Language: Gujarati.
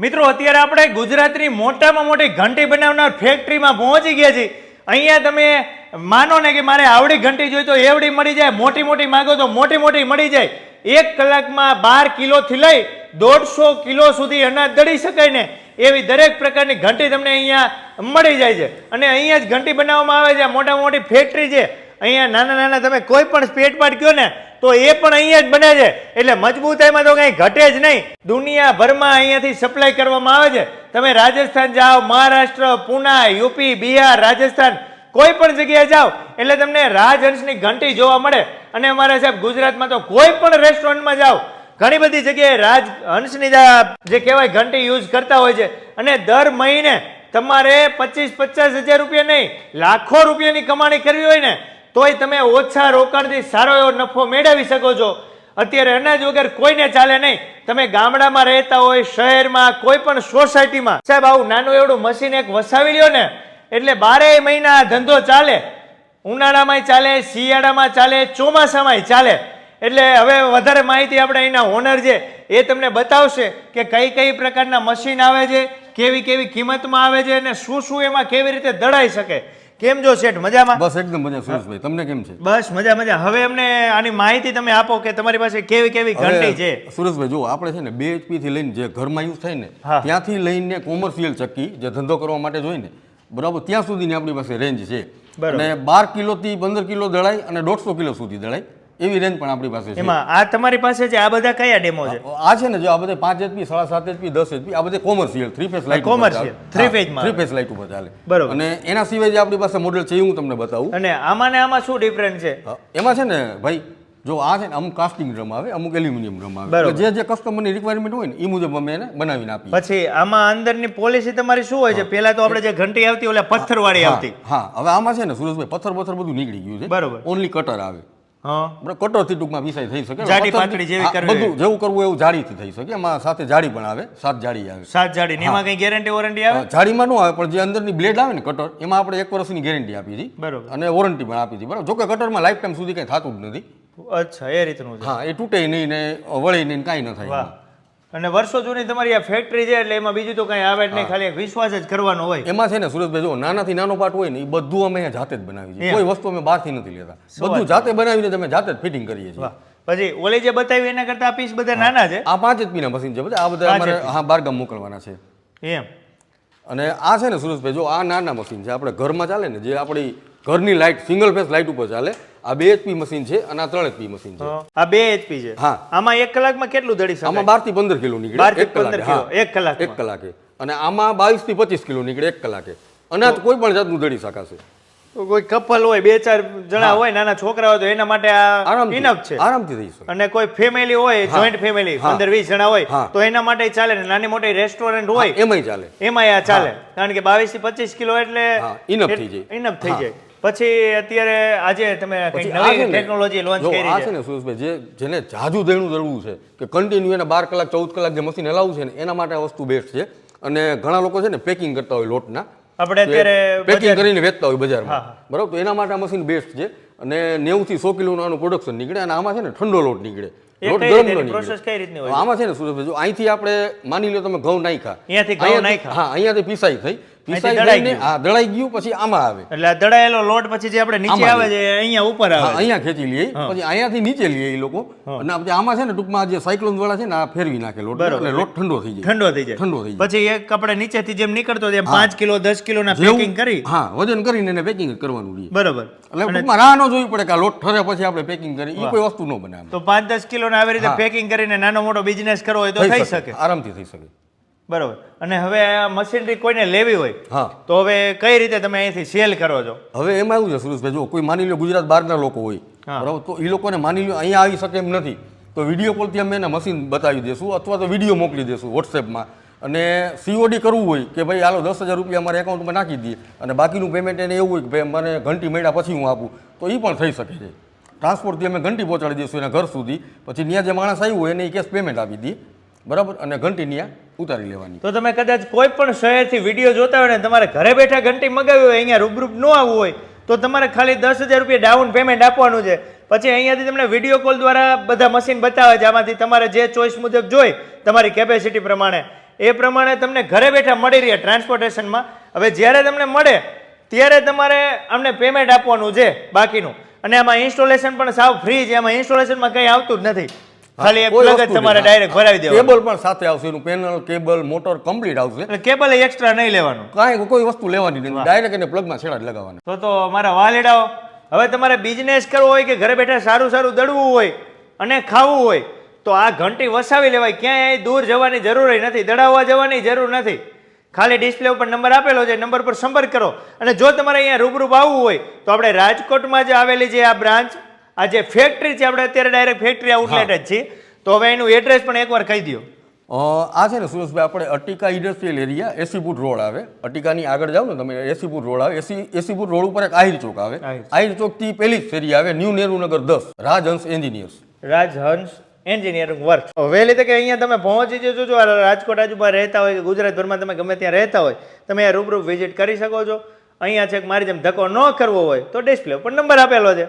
મિત્રો, અત્યારે આપણે ગુજરાતની મોટામાં મોટી ઘંટી બનાવનાર ફેક્ટરીમાં પહોંચી ગયા છીએ. અહીંયા તમે માનો ને કે મારે આવડી ઘંટી જોઈ તો એવડી મળી જાય, મોટી મોટી માગો તો મોટી મોટી મળી જાય. એક કલાકમાં બાર કિલોથી લઈ દોઢસો કિલો સુધી અનાજ દળી શકાય ને એવી દરેક પ્રકારની ઘંટી તમને અહીંયા મળી જાય છે. અને અહીંયા જ ઘંટી બનાવવામાં આવે છે. મોટા મોટી ફેક્ટરી છે. અહીંયા નાના નાના તમે કોઈ પણ સ્પેટ પાર્ટ કહો ને, તો એ પણ અહીંયા જ બને છે. એટલે મજબૂતાઈમાં તો કંઈ ઘટે જ નહીં. દુનિયાભરમાં અહીંયાથી સપ્લાય કરવામાં આવે છે. તમે રાજસ્થાન જાઓ, મહારાષ્ટ્ર, પુના, યુપી, બિહાર, રાજસ્થાન, કોઈ પણ જગ્યાએ જાઓ, એટલે તમને રાજહંસની ઘંટી જોવા મળે. અને અમારા સાહેબ ગુજરાતમાં તો કોઈ પણ રેસ્ટોરન્ટમાં જાઓ, ઘણી બધી જગ્યાએ રાજહંસની જે કહેવાય ઘંટી યુઝ કરતા હોય છે. અને દર મહિને તમારે પચીસ પચાસ હજાર રૂપિયા નહીં, લાખો રૂપિયાની કમાણી કરવી હોય ને તોય તમે ઓછા રોકાણથી સારો એવો નફો મેળવી શકો છો. અત્યારે અનાજ વગર કોઈને ચાલે નહીં. તમે ગામડામાં રહેતા હોય, શહેરમાં કોઈ પણ સોસાયટીમાં. સાહેબ, આવું નાનું એવડું મશીન એક વસાવી લ્યો ને. એટલે બારેય મહિના ધંધો ચાલે. ઉનાળામાંય ચાલે, શિયાળામાં ચાલે, ચોમાસામાંય ચાલે. એટલે હવે વધારે માહિતી આપણે અહીંના ઓનર છે એ તમને બતાવશે કે કઈ કઈ પ્રકારના મશીન આવે છે, કેવી કેવી કિંમતમાં આવે છે અને શું શું એમાં કેવી રીતે દળાઈ શકે. કેમ જો શેઠ મજામાં? બસ એકદમ મજા સુરેશભાઈ તમને કેમ છે? બસ મજા મજા. હવે અમને આની માહિતી તમે આપો કે તમારી પાસે કેવી કેવી ઘંટી છે? સુરેશભાઈ જો આપણે છે ને બે એચપી થી લઈને જે ઘરમાં યુઝ થાય ને ત્યાંથી લઈને કોમર્શિયલ ચક્કી જે ધંધો કરવા માટે જોઈ ને બરાબર ત્યાં સુધીની આપણી પાસે રેન્જ છે. અને બાર કિલોથી પંદર કિલો દળાય અને દોઢસો કિલો સુધી દળાય. એવી રેન્જ પણ આપણી પાસે છે. એમાં આ તમારી પાસે છે આ બધા કયા ડેમો છે? આ છે ને જો આ બધા પાંચ એચપી સાડા સાત એચપી દસ એચપી આ બધા commercial three phase light commercial three phase three phase light ઉપર ચાલે. બરોબર. અને એના સિવાય જે આપણી પાસે મોડેલ છે એ હું તમને બતાવું. અને આમાં ને આમાં શું ડિફરન્સ છે? એમાં છે ને ભાઈ જો આ છે ને અમુક કાસ્ટિંગ ડ્રમ આવે અમુક એલ્યુમિનિયમ ડ્રમ આવે. જે જે કસ્ટમરની રિક્વાયરમેન્ટ હોય ને એ મુજબ અમે એને બનાવીને આપીએ. પછી આમાં અંદરની પોલિસી તમારી શું હોય છે? પેલા તો આપણે જે ઘંટી આવતી ઓલા પથ્થર વાળી આવતી. હા. હવે આમાં છે ને સુરેશભાઈ પથ્થર પથ્થર બધું નીકળી ગયું છે. બરોબર. ઓનલી કટર આવે. હા. બરાબર કટરથી ટૂંકમાં વિષય થઈ શકે. જાડી પથ્થરથી- પાતળી જેવી કરવી. હોય. બધું જેવું કરવું એવું જાડીથી થઈ શકે. એમાં સાથે જાડી પણ આવે સાત જાડી આવે. સાત જાડી. એમાં કઈ ગેરંટી વોરંટી આવે? જાળીમાં જાડીમાં ન આવે પણ જે અંદરની બ્લેડ આવે ને કટર એમાં આપણે એક વર્ષની ગેરંટી આપી હતી. બરોબર. અને વોરંટી પણ આપી હતી. બરાબર. જોકે કટરમાં લાઈફ ટાઈમ સુધી કંઈ થતું જ નથી. અચ્છા એ રીતનું હા એ તૂટે નહીં ને વળે નહીં કાંઈ ન થાય અને વર્ષો જૂની તમારી આ ફેક્ટરી છે એટલે એમાં બીજું તો કઈ આવે જ નહીં ખાલી વિશ્વાસ જ કરવાનો હોય. એમાં છે ને સુરેશભાઈ જો નાનાથી નાનો પાર્ટ હોય ને એ બધું અમે જાતે જ બનાવી છે કોઈ વસ્તુ અમે બહારથી નથી લેતા. બધું જાતે બનાવીને તમે જાતે જ ફિટિંગ કરીએ છીએ. પછી ઓલી જે બતાવી એના કરતા પીસ બધા નાના છે? આ પાંચ જ પીના મશીન છે બધા. આ બધા અમારે હા બારગામ મોકલવાના છે. એમ. અને આ છે ને સુરેશભાઈ જો આ નાના મશીન છે. આપણે ઘરમાં ચાલે ને જે આપણી ઘરની લાઇટ સિંગલ ફેસ લાઇટ ઉપર ચાલે. આ બે એચપી મશીન છે અને આ ત્રણ એચપી મશીન છે. આ બે એચપી છે. હા. આમાં એક કલાકમાં કેટલું દળી શકાય? આમાં બારથી પંદર કિલો નીકળે. એક કલાકે 15 કિલો, હા. એક કલાકે. અને આમાં બાવીસથી પચીસ કિલો નીકળે એક કલાકે. અનાજ કોઈ પણ જાતનું દળી શકાશે. કોઈ કપલ હોય બે ચાર જણા હોય નાના છોકરા હોય તો એના માટે આ ઇનફ છે. આરામથી થઈ શકે. અને કોઈ ફેમિલી હોય જોઈન્ટ ફેમિલી. પંદર વીસ જણા હોય તો એના માટે ચાલે ને નાની મોટી રેસ્ટોરન્ટ હોય એમાંય ચાલે. એમાં આ ચાલે. કારણ કે બાવીસથી પચીસ કિલો એટલે ઇનફ થઈ જાય. ઇનફ થઈ જાય. પછી અત્યારે આજે તમે કંઈક નવી ટેકનોલોજી લોન્ચ કરી છે. ને સુરેશભાઈ જે જેને જાજુ દેણું જરૂર છે કે કન્ટિન્યુ એને બાર કલાક ચૌદ કલાક જે મશીન હલાવવું છે ને એના માટે આ વસ્તુ બેસ્ટ છે. અને ઘણા લોકો છે ને પેકિંગ કરતા હોય લોટના. આપણે અત્યારે પેકિંગ કરીને વેચતા હોય બજારમાં. બરાબર? તો એના માટે આ મશીન બેસ્ટ છે. અને નેવું થી સો કિલોનું આનું પ્રોડક્શન નીકળે અને આમાં છે ને ઠંડો લોટ નીકળે. લોટ ગરમ ન નીકળે. આમાં છે ને સુરેશભાઈ જો અહીંથી આપણે માની લો તમે ઘઉં નાખ્યા. અહીંયાથી ઘઉં નાખ્યા. હા અહીંયાથી પીસાઈ થઈ. દળાઈ થઈને હા દળાઈ ગયું પછી આમાં આવે. એટલે આ દળાયેલો લોટ પછી જે આપણે નીચે આવે છે અહીંયા ઉપર હા આવે અહીંયા ખેંચી લઈએ. પછી અહીંયાથી નીચે લઈએ એ લોકો. અને આપણે આમાં છે ને ટૂંકમાં જે સાયક્લોન વાળા છે ને આ ફેરવી નાખે લોટ. એટલે લોટ ઠંડો થઈ જાય. ઠંડો થઈ જાય. ઠંડો થઈ જાય. પછી એક આપણે નીચેથી જેમ નીકળતો તેમ પાંચ કિલો દસ કિલો ના પેકિંગ કરી. હા વજન કરીને એને પેકિંગ કરવાનું રહે. બરોબર. એટલે ટૂંકમાં રાહ ન જોવી પડે કે આ લોટ ઠરે પછી આપણે પેકિંગ કરી. એ કોઈ વસ્તુ ન બને તો પાંચ દસ કિલો આવી રીતે પેકિંગ કરીને નાનો મોટો બિઝનેસ કરવો હોય તો થઈ શકે. આરામથી થઈ શકે. બરોબર. અને હવે આ મશીનરી કોઈને લેવી હોય હા. તો હવે કઈ રીતે તમે અહીંથી સેલ કરો છો? હવે એમાં એવું છે સુરેશભાઈ? જો કોઈ માની લો ગુજરાત બહારના લોકો હોય. બરાબર તો એ લોકોને માની લો અહીંયા આવી શકે એમ નથી. તો વીડિયો કોલથી અમે એને મશીન બતાવી દઈશું અથવા તો વીડિયો મોકલી દઈશું વોટ્સએપમાં અને સીઓડી કરવું હોય કે ભાઈ હાલો દસ હજાર રૂપિયા અમારા એકાઉન્ટમાં નાખી દઈએ અને બાકીનું પેમેન્ટ એને એવું હોય કે ભાઈ મને ઘંટી મળ્યા પછી હું આપું. તો એ પણ થઈ શકે છે. ટ્રાન્સપોર્ટથી અમે ઘંટી પહોંચાડી દઈશું એના ઘર સુધી. પછી ત્યાં જે માણસ આવ્યું હોય એને એ કેશ પેમેન્ટ આપી દઈએ. બરાબર? અને ઘંટી ત્યાં ઉતારી લેવાની. તો તમે કદાચ કોઈ પણ શહેરથી વીડિયો જોતા હોય ને, તમારે ઘરે બેઠા ઘંટી મગાવી હોય, અહીંયા રૂબરૂ ન આવવું હોય, તો તમારે ખાલી દસ હજાર રૂપિયા ડાઉન પેમેન્ટ આપવાનું છે. પછી અહીંયાથી તમને વીડિયો કોલ દ્વારા બધા મશીન બતાવે છે, આમાંથી તમારે જે ચોઈસ મુજબ જોઈ, તમારી કેપેસિટી પ્રમાણે. એ પ્રમાણે તમને ઘરે બેઠા મળી રહે ટ્રાન્સપોર્ટેશનમાં હવે જ્યારે તમને મળે, ત્યારે તમારે અમને પેમેન્ટ આપવાનું છે બાકીનું. અને આમાં ઇન્સ્ટોલેશન પણ સાવ ફ્રી છે, આમાં ઇન્સ્ટોલેશનમાં કંઈ આવતું જ નથી. ખાલી એક પ્લગ જ તમારે નહીં. ડાયરેક્ટ ભરાવી દેવાનું. કેબલ પણ સાથે આવશે એનું પેનલ કેબલ મોટર કમ્પ્લીટ આવશે. એટલે કેબલ એક્સ્ટ્રા નહીં લેવાનું. કાંઈ કોઈ વસ્તુ લેવાની નથી ડાયરેક્ટ એને પ્લગમાં છેડા જ લગાવવાના. તો તો મારા વાલેડાઓ હવે તમારે બિઝનેસ કરવો હોય કે ઘરે બેઠા સારું સારું દળવું હોય અને ખાવું હોય તો આ ઘંટી વસાવી લેવાય. ક્યાંય દૂર જવાની જરૂર નથી દડાવવા જવાની જરૂર નથી. ખાલી ડિસ્પ્લે ઉપર નંબર આપેલો છે નંબર પર સંપર્ક કરો. અને જો તમારે અહીંયા રૂબરૂ આવવું હોય તો આપણે રાજકોટમાં જે આવેલી છે આ બ્રાન્ચ આ જે ફેક્ટરી છે આપણે અત્યારે ડાયરેક્ટ ફેક્ટરી આઉટલેટ જ છે તો હવે એનું એડ્રેસ પણ એકવાર કહી દો આ છે ને સુરેશભાઈ આપણે અટિકા ઇન્ડસ્ટ્રીયલ એરિયા એસીપુર રોડ આવે. અટિકાની આગળ જાઓ ને તમે એસીપુર રોડ આવે. એસી એસીપુર રોડ ઉપર એક આહિર ચોક આવે. આહિર. ચોકથી પેલી જ ફેરી આવે ન્યૂ નેહરુનગર દસ Rajhans engineers Rajhans engineering work વહેલી તકે અહીંયા તમે પહોંચી જજો જો આ રાજકોટ આજુબાજુ રહેતા હોય કે ગુજરાતભરમાં તમે ગમે ત્યાં રહેતા હોય તમે રૂબરૂ વિઝિટ કરી શકો છો. અહીંયા છે કે મારી જેમ ધક્કો ન કરવો હોય તો ડિસ્પ્લે ઉપર નંબર આપેલો છે.